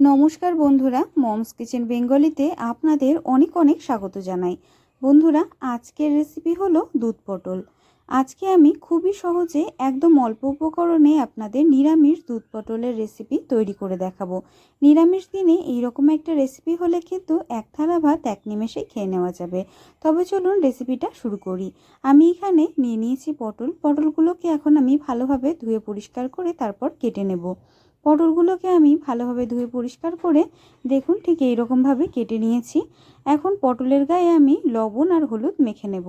নমস্কার বন্ধুরা, moms kitchen বেঙ্গলিতে আপনাদের অনেক অনেক স্বাগত জানাই। বন্ধুরা, আজকের রেসিপি হলো দুধ পটল। আজকে আমি খুবই সহজে একদম অল্প উপকরণে আপনাদের নিরামিষ দুধ পটলের রেসিপি তৈরি করে দেখাবো। নিরামিষ দিনে এইরকম একটা রেসিপি হলে কিন্তু এক থালা ভাত এক নিমেষে খেয়ে নেওয়া যাবে। তবে চলুন রেসিপিটা শুরু করি। আমি এখানে নিয়ে নিয়েছি পটল। পটলগুলোকে এখন আমি ভালোভাবে ধুয়ে পরিষ্কার করে তারপর কেটে নেব। পটলগুলোকে আমি ভালোভাবে ধুয়ে পরিষ্কার করে দেখুন ঠিক এইরকমভাবে কেটে নিয়েছি। এখন পটলের গায়ে আমি লবণ আর হলুদ মেখে নেব।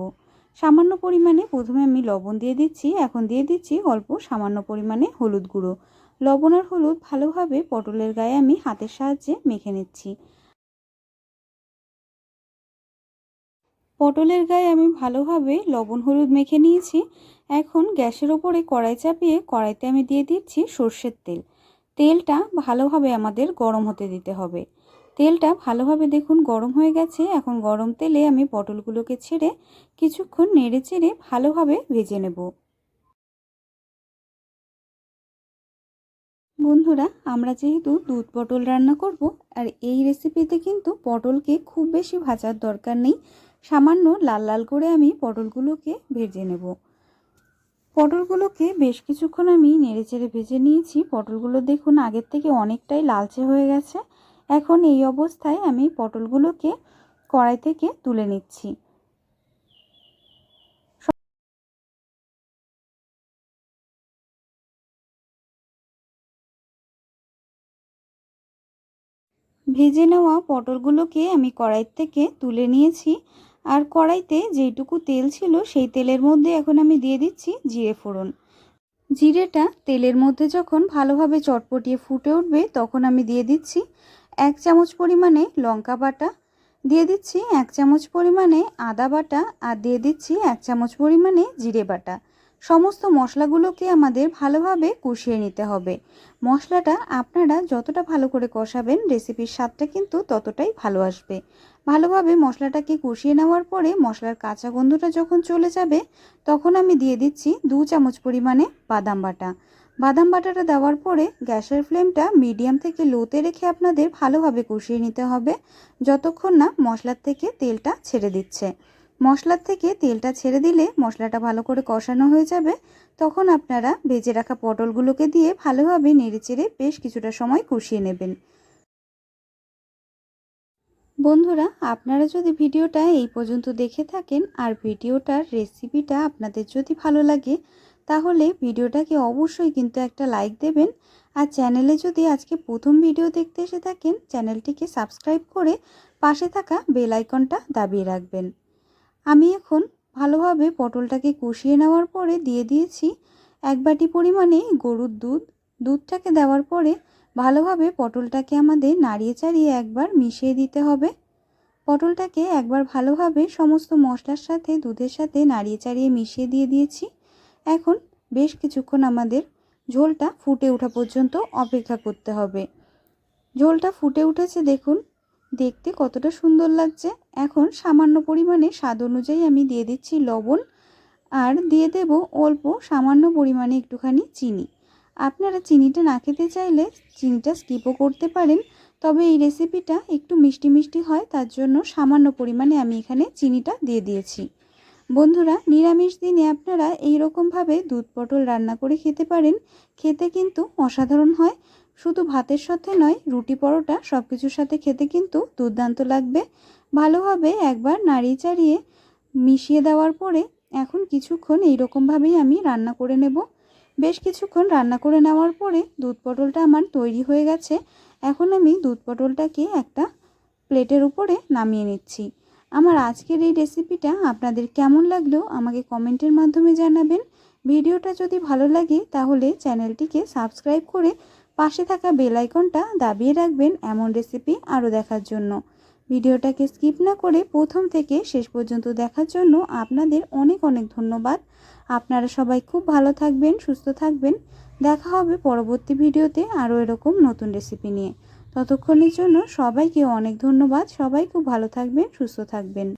সামান্য পরিমাণে প্রথমে আমি লবণ দিয়ে দিচ্ছি। এখন দিয়ে দিচ্ছি অল্প সামান্য পরিমাণে হলুদ গুঁড়ো। লবণ আর হলুদ ভালোভাবে পটলের গায়ে আমি হাতের সাহায্যে মেখে নিচ্ছি। পটলের গায়ে আমি ভালোভাবে লবণ হলুদ মেখে নিয়েছি। এখন গ্যাসের ওপরে কড়াই চাপিয়ে কড়াইতে আমি দিয়ে দিচ্ছি সর্ষের তেল। তেলটা ভালোভাবে আমাদের গরম হতে দিতে হবে। তেলটা ভালোভাবে দেখুন গরম হয়ে গেছে। এখন গরম তেলে আমি পটলগুলোকে ছেড়ে কিছুক্ষণ নেড়ে চেড়ে ভালোভাবে ভেজে নেব। বন্ধুরা, আমরা যেহেতু দুধ পটল রান্না করব, আর এই রেসিপিতে কিন্তু পটলকে খুব বেশি ভাজার দরকার নেই। সামান্য লাল লাল করে আমি পটলগুলোকে ভেজে নেব। পটলগুলোকে বেশ কিছুক্ষণ আমি নেড়ে চেড়ে ভেজে নিয়েছি। পটলগুলো দেখুন আগের থেকে অনেকটাই লালচে হয়ে গেছে। এখন এই অবস্থায় আমি পটলগুলোকে কড়াই থেকে তুলে নিচ্ছি। ভেজে নেওয়া পটলগুলোকে আমি কড়াই থেকে তুলে নিয়েছি। আর কড়াইতে যেইটুকু তেল ছিল সেই তেলের মধ্যে এখন আমি দিয়ে দিচ্ছি জিরে ফোড়ন। জিরেটা তেলের মধ্যে যখন ভালোভাবে চটপটিয়ে ফুটে উঠবে তখন আমি দিয়ে দিচ্ছি এক চামচ পরিমাণে লঙ্কা বাটা, দিয়ে দিচ্ছি এক চামচ পরিমাণে আদা বাটা আর দিয়ে দিচ্ছি এক চামচ পরিমাণে জিরে বাটা। সমস্ত মশলাগুলোকে আমাদের ভালোভাবে কষিয়ে নিতে হবে। মশলাটা আপনারা যতটা ভালো করে কষাবেন রেসিপির স্বাদটা কিন্তু ততটাই ভালো আসবে। ভালোভাবে মশলাটাকে কষিয়ে নেওয়ার পরে মশলার কাঁচা গন্ধটা যখন চলে যাবে, তখন আমি দিয়ে দিচ্ছি দু চামচ পরিমাণে বাদাম বাটা। বাদাম বাটাটা দেওয়ার পরে গ্যাসের ফ্লেমটা মিডিয়াম থেকে লোতে রেখে আপনাদের ভালোভাবে কষিয়ে নিতে হবে, যতক্ষণ না মশলার থেকে তেলটা ছেড়ে দিচ্ছে। মশলার থেকে তেলটা ছেড়ে দিলে মশলাটা ভালো করে কষানো হয়ে যাবে। তখন আপনারা ভেজে রাখা পটলগুলোকে দিয়ে ভালোভাবে নেড়েচেড়ে বেশ কিছুটা সময় কষিয়ে নেবেন। বন্ধুরা, আপনারা যদি ভিডিওটা এই পর্যন্ত দেখে থাকেন আর ভিডিওটার রেসিপিটা আপনাদের যদি ভালো লাগে, তাহলে ভিডিওটাকে অবশ্যই কিন্তু একটা লাইক দেবেন। আর চ্যানেলে যদি আজকে প্রথম ভিডিও দেখতে এসে থাকেন, চ্যানেলটিকে সাবস্ক্রাইব করে পাশে থাকা বেল আইকনটা দাবিয়ে রাখবেন। আমি এখন ভালোভাবে পটলটাকে কষিয়ে নেওয়ার পরে দিয়ে দিয়েছি এক বাটি পরিমাণে গরুর দুধ। দুধটাকে দেওয়ার পরে ভালোভাবে পটলটাকে আমাদের নাড়িয়ে চাড়িয়ে একবার মিশিয়ে দিতে হবে। পটলটাকে একবার ভালোভাবে সমস্ত মশলার সাথে দুধের সাথে নাড়িয়ে চাড়িয়ে মিশিয়ে দিয়ে দিয়েছি। এখন বেশ কিছুক্ষণ আমাদের ঝোলটা ফুটে ওঠা পর্যন্ত অপেক্ষা করতে হবে। ঝোলটা ফুটে উঠেছে দেখুন। দেখতে কতটা সুন্দর লাগছে। এখন সামান্য পরিমাণে স্বাদ অনুযায়ী আমি দিয়ে দিচ্ছি লবণ আর দিয়ে দেব অল্প সামান্য পরিমাণে একটুখানি চিনি। আপনারা চিনিটা না খেতে চাইলে চিনিটা স্কিপও করতে পারেন, তবে এই রেসিপিটা একটু মিষ্টি মিষ্টি হয়, তার জন্য সামান্য পরিমাণে আমি এখানে চিনিটা দিয়ে দিয়েছি। বন্ধুরা, নিরামিষ দিনে আপনারা এই রকমভাবে দুধ পটল রান্না করে খেতে পারেন। খেতে কিন্তু অসাধারণ হয়। শুধু ভাতের সাথে নয়, রুটি পরোটা সব কিছুর সাথে খেতে কিন্তু দুর্দান্ত লাগবে। ভালোভাবে একবার নাড়িয়ে চাড়িয়ে মিশিয়ে দেওয়ার পরে এখন কিছুক্ষণ এইরকমভাবেই আমি রান্না করে নেব। বেশ কিছুক্ষণ রান্না করে নেওয়ার পরে দুধ পটলটা আমার তৈরি হয়ে গেছে। এখন আমি দুধ পটলটাকে একটা প্লেটের উপরে নামিয়ে নিচ্ছি। আমার আজকের এই রেসিপিটা আপনাদের কেমন লাগল আমাকে কমেন্টের মাধ্যমে জানাবেন। ভিডিওটা যদি ভালো লাগে তাহলে চ্যানেলটিকে সাবস্ক্রাইব করে পাশে থাকা বেল আইকনটা দাবিয়ে রাখবেন এমন রেসিপি আরও দেখার জন্য। ভিডিওটাকে স্কিপ না করে প্রথম থেকে শেষ পর্যন্ত দেখার জন্য আপনাদের অনেক অনেক ধন্যবাদ। আপনারা সবাই খুব ভালো থাকবেন, সুস্থ থাকবেন। দেখা হবে পরবর্তী ভিডিওতে আরও এরকম নতুন রেসিপি নিয়ে। ততক্ষণের জন্য সবাইকে অনেক ধন্যবাদ। সবাই খুব ভালো থাকবেন, সুস্থ থাকবেন।